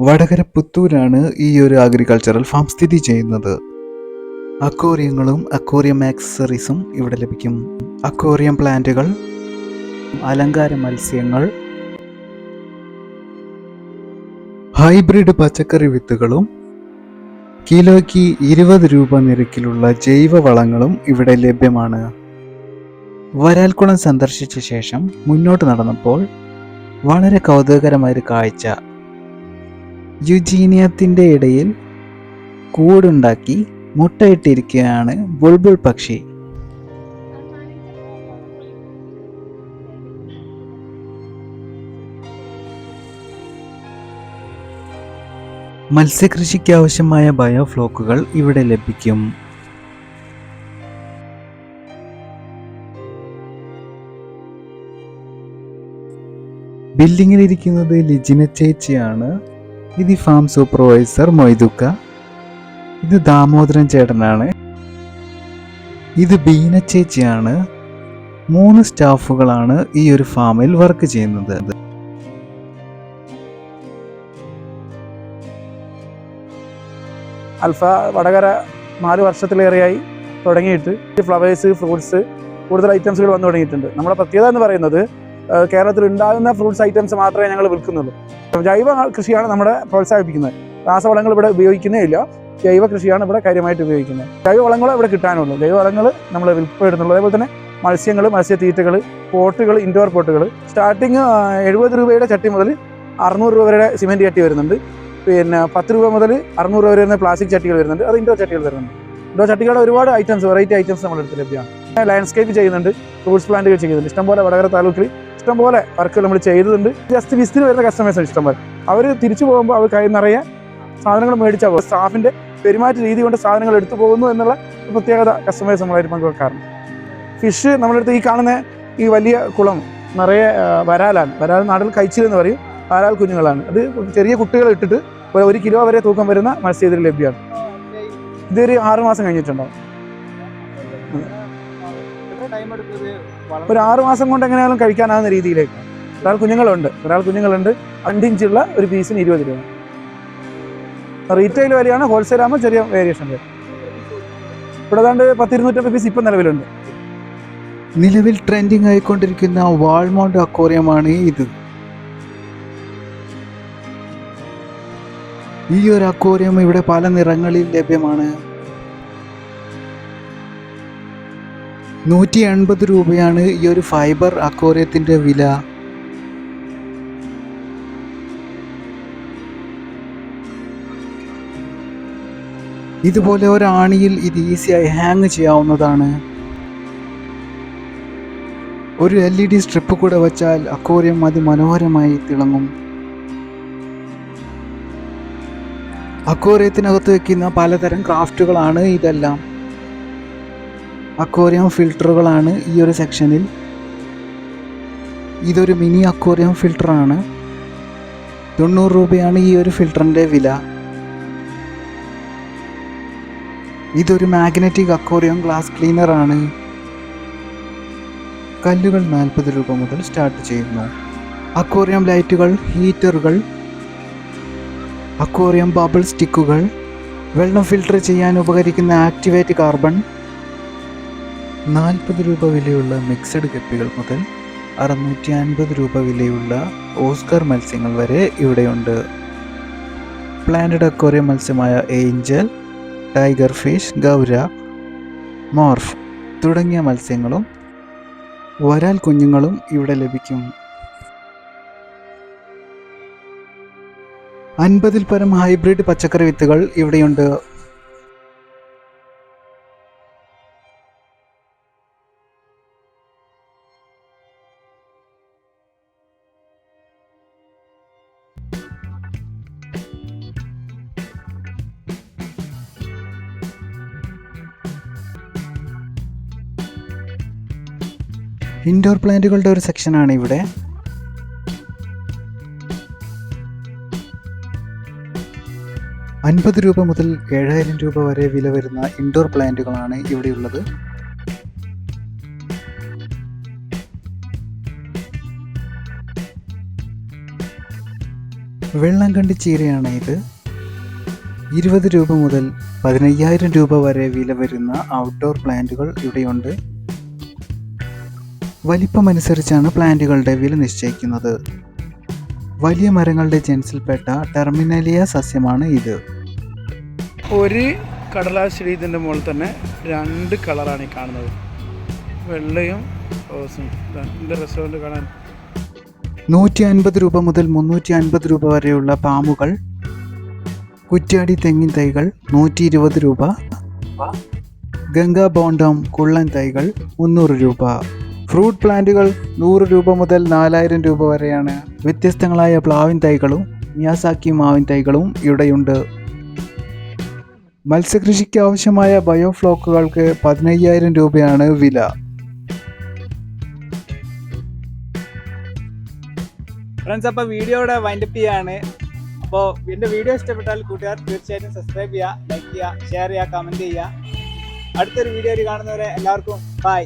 വടകര പുത്തൂരാണ് ഈ ഒരു agricultural farm സ്ഥിതി ചെയ്യുന്നത്. അക്വേറിയങ്ങളും അക്വേറിയം ആക്സസറീസും ഇവിടെ ലഭിക്കും. അക്വേറിയം പ്ലാന്റുകൾ അലങ്കാര മത്സ്യങ്ങൾ ഹൈബ്രിഡ് പച്ചക്കറി വിത്തുകളും കിലോയ്ക്ക് ഇരുപത് രൂപ നിരക്കിലുള്ള ജൈവ വളങ്ങളും ഇവിടെ ലഭ്യമാണ്. വരാൽക്കുളം സന്ദർശിച്ച ശേഷം മുന്നോട്ട് നടന്നപ്പോൾ വളരെ കൗതുകകരമായൊരു കാഴ്ച. യുജീനിയത്തിന്റെ ഇടയിൽ കൂടുണ്ടാക്കി മുട്ടയിട്ടിരിക്കുകയാണ് ബുൾബുൾ പക്ഷി. മത്സ്യകൃഷിക്ക് ആവശ്യമായ ബയോഫ്ലോക്കുകൾ ഇവിടെ ലഭിക്കും. ബിൽഡിങ്ങിലിരിക്കുന്നത് ലിജിന ചേച്ചിയാണ്. ഇത് ഫാം സൂപ്പർവൈസർ മൊയ്തുക്ക. ഇത് ദാമോദരൻ ചേട്ടനാണ്. ഇത് ബീന ചേച്ചിയാണ്. മൂന്ന് സ്റ്റാഫുകളാണ് ഈ ഒരു ഫാമിൽ വർക്ക് ചെയ്യുന്നത്. അൽഫ വടകര നാല് വർഷത്തിലേറെയായി തുടങ്ങിയിട്ട് ഫ്ലവേഴ്സ് ഫ്രൂട്ട്സ് കൂടുതൽ ഐറ്റംസുകൾ വന്നു തുടങ്ങിയിട്ടുണ്ട്. നമ്മുടെ പ്രത്യേകത എന്ന് പറയുന്നത് കേരളത്തിൽ ഉണ്ടാകുന്ന ഫ്രൂട്ട്സ് ഐറ്റംസ് മാത്രമേ ഞങ്ങൾ വിൽക്കുന്നുള്ളൂ. ജൈവ കൃഷിയാണ് നമ്മുടെ പ്രോത്സാഹിപ്പിക്കുന്നത്. രാസവളങ്ങൾ ഇവിടെ ഉപയോഗിക്കുന്നേ ഇല്ല ജൈവ കൃഷിയാണ് ഇവിടെ കാര്യമായിട്ട് ഉപയോഗിക്കുന്നത്. ജൈവ വളങ്ങൾ ഇവിടെ കിട്ടാനുള്ളൂ. ജൈവ വളങ്ങൾ നമ്മൾ വിൽപ്പെടുന്നുള്ളൂ. അതേപോലെ തന്നെ മത്സ്യങ്ങൾ മത്സ്യത്തീറ്റകൾ പോട്ടുകൾ ഇൻഡോർ പോട്ടുകൾ സ്റ്റാർട്ടിങ് എഴുപത് രൂപയുടെ ചട്ടി മുതൽ അറുന്നൂറ് രൂപ വരെ സിമെന്റ് ചട്ടി വരുന്നുണ്ട്. പിന്നെ പത്ത് രൂപ മുതൽ അറുന്നൂറ് രൂപ വരെ വരുന്ന പ്ലാസ്റ്റിക് ചട്ടികൾ വരുന്നുണ്ട്. അത് ഇൻഡോർ ചട്ടികൾ വരുന്നുണ്ട്. ഇൻഡോർ ചട്ടികളുടെ ഒരുപാട് ഐറ്റംസ് വെറൈറ്റി ഐറ്റംസ് നമ്മുടെ അടുത്ത് ലഭ്യമാണ്. ലാൻഡ്സ്കേപ്പ് ചെയ്യുന്നുണ്ട് ഫ്രൂട്ട്സ് പ്ലാന്റുകൾ ചെയ്യുന്നുണ്ട്. ഇഷ്ടംപോലെ വടകര താലൂക്കിൽ ഇഷ്ടംപോലെ വർക്ക് നമ്മൾ ചെയ്തിട്ടുണ്ട്. ജസ്റ്റ് വിസിറ്റിന് വരുന്ന കസ്റ്റമേഴ്സ് ഇഷ്ടംപോലെ. അവർ തിരിച്ചു പോകുമ്പോൾ അവർ കൈ നിറയെ സാധനങ്ങൾ മേടിച്ചാൽ പോകും സ്റ്റാഫിന്റെ പെരുമാറ്റ രീതി കൊണ്ട് സാധനങ്ങൾ എടുത്തു പോകുന്നു എന്നുള്ള പ്രത്യേകത കസ്റ്റമേഴ്സ് നമ്മളായിട്ട് പങ്കുവെക്കാറുണ്ട്. ഫിഷ് നമ്മളടുത്ത് ഈ കാണുന്ന ഈ വലിയ കുളം നിറയെ വരാലാണ്. വരാൽ നാട്ടിൽ എന്ന് പറയും. വരാൽ കുഞ്ഞുങ്ങളാണ്. അത് ചെറിയ കുട്ടികൾ ഇട്ടിട്ട് ഒരു- കിലോ വരെ തൂക്കം വരുന്ന മത്സ്യ ഇതിൽ ലഭ്യമാണ്. ഇതൊരു ആറുമാസം കഴിഞ്ഞിട്ടുണ്ടാവും. ഒരു ആറു മാസം കൊണ്ട് എങ്ങനെയാലും കഴിക്കാനാവുന്ന രീതിയിലേക്ക്. ഒരാൾ കുഞ്ഞുങ്ങളുണ്ട്. ഒരാൾ കുഞ്ഞുങ്ങളുണ്ട്. അഞ്ചിഞ്ചുള്ള ഒരു പീസിന് ഇരുപത് രൂപ. റീറ്റെയിൽ വിലയാണ് ഹോൾസെയിൽ ആകുമ്പോൾ ചെറിയ വേരിയേഷൻ വരും. ഇവിടെ ഏതാണ്ട് പത്തിരുന്നൂറ്റമ്പത് പീസ് ഇപ്പം നിലവിലുണ്ട്. നിലവിൽ ട്രെൻഡിങ് ആയിക്കൊണ്ടിരിക്കുന്ന വാൾമൗണ്ട് അക്വേറിയമാണ് ഇത്. ഈ ഒരു അക്വേറിയം ഇവിടെ പല നിറങ്ങളിൽ ലഭ്യമാണ്. നൂറ്റി എൺപത് രൂപയാണ് ഈ ഒരു ഫൈബർ അക്വോറിയത്തിന്റെ വില. ഇതുപോലെ ഒരാണിയിൽ ഇത് ഈസിയായി ഹാങ് ചെയ്യാവുന്നതാണ്. ഒരു എൽ ഇ ഡി സ്ട്രിപ്പ് കൂടെ വെച്ചാൽ അക്വോറിയം അതിമനോഹരമായി തിളങ്ങും. അക്വോറിയത്തിനകത്ത് വയ്ക്കുന്ന പലതരം ക്രാഫ്റ്റുകളാണ് ഇതെല്ലാം. അക്വേറിയം ഫിൽട്ടറുകളാണ് ഈ ഒരു സെക്ഷനിൽ ഇതൊരു മിനി അക്വേറിയം ഫിൽട്ടറാണ് തൊണ്ണൂറ് രൂപയാണ് ഈ ഒരു ഫിൽറ്ററിന്റെ വില. ഇതൊരു മാഗ്നറ്റിക് അക്വേറിയം ഗ്ലാസ് ക്ലീനറാണ് കല്ലുകൾ നാൽപ്പത് രൂപ മുതൽ സ്റ്റാർട്ട് ചെയ്യുന്നു. അക്വേറിയം ലൈറ്റുകൾ ഹീറ്ററുകൾ അക്വേറിയം ബബിൾ സ്റ്റിക്കുകൾ വെള്ളം ഫിൽട്ടർ ചെയ്യാൻ ഉപകരിക്കുന്ന ആക്ടിവേറ്റ് കാർബൺ നാൽപ്പത് രൂപ വിലയുള്ള മിക്സഡ് കപ്പികൾ മുതൽ അറുന്നൂറ്റി അൻപത് രൂപ വിലയുള്ള ഓസ്കർ മത്സ്യങ്ങൾ വരെ ഇവിടെയുണ്ട്. പ്ലാന്റഡ് അക്വോറിയം മത്സ്യമായ ഏഞ്ചൽ ടൈഗർ ഫിഷ് ഗൗര മോർഫ് തുടങ്ങിയ മത്സ്യങ്ങളും വരാൽ കുഞ്ഞുങ്ങളും ഇവിടെ ലഭിക്കും. അൻപതിൽ പരം ഹൈബ്രിഡ് പച്ചക്കറി വിത്തുകൾ ഇവിടെയുണ്ട്. ഇൻഡോർ പ്ലാന്റുകളുടെ ഒരു സെക്ഷനാണ് ഇവിടെ. അൻപത് രൂപ മുതൽ ഏഴായിരം രൂപ വരെ വില വരുന്ന ഇൻഡോർ പ്ലാന്റുകളാണ് ഇവിടെയുള്ളത് വെള്ളം കണ്ടി ചീരയാണ് ഇത്. ഇരുപത് രൂപ മുതൽ പതിനയ്യായിരം രൂപ വരെ വില വരുന്ന ഔട്ട്ഡോർ പ്ലാന്റുകൾ ഇവിടെയുണ്ട്. വലിപ്പമനുസരിച്ചാണ് പ്ലാന്റുകളുടെ വില നിശ്ചയിക്കുന്നത്. വലിയ മരങ്ങളുടെ ജെൻസിൽപ്പെട്ട ടെർമിനലിയ സസ്യമാണ് ഇത്. ഒരു കടലാസ് ഇതിന്റെ മുകളിൽ തന്നെ രണ്ട് കളറാണ് ഈ കാണുന്നത്. വെള്ളയും രണ്ട് കാണാൻ. നൂറ്റി അൻപത് രൂപ മുതൽ മുന്നൂറ്റി അൻപത് രൂപ വരെയുള്ള പാമ്പുകൾ കുറ്റ്യാടി തെങ്ങിൻ തൈകൾ നൂറ്റി ഇരുപത് രൂപ ഗംഗാ ബോണ്ടം കുള്ളൻ തൈകൾ മുന്നൂറ് രൂപ. ഫ്രൂട്ട് പ്ലാന്റുകൾ നൂറ് രൂപ മുതൽ നാലായിരം രൂപ വരെയാണ്. വ്യത്യസ്തങ്ങളായ പ്ലാവിൻ തൈകളും മിയാസാക്കി മാവിൻ തൈകളും ഇവിടെയുണ്ട്. മത്സ്യകൃഷിക്ക് ആവശ്യമായ ബയോഫ്ലോക്കുകൾക്ക് പതിനയ്യായിരം രൂപയാണ് വില. ഫ്രണ്ട്സ് അപ്പോൾ വീഡിയോ ഇവിടെ വൈൻഡപ്പ് ചെയ്യാണ്. അപ്പോൾ എന്റെ വീഡിയോ ഇഷ്ടപ്പെട്ടാൽ കൂട്ടുകാർ തീർച്ചയായിട്ടും സബ്സ്ക്രൈബ് ചെയ്യുക ലൈക്ക് ചെയ്യുക ഷെയർ ചെയ്യുക കമന്റ് ചെയ്യുക. അടുത്തൊരു വീഡിയോയിൽ കാണുന്നവരെ എല്ലാവർക്കും ബൈ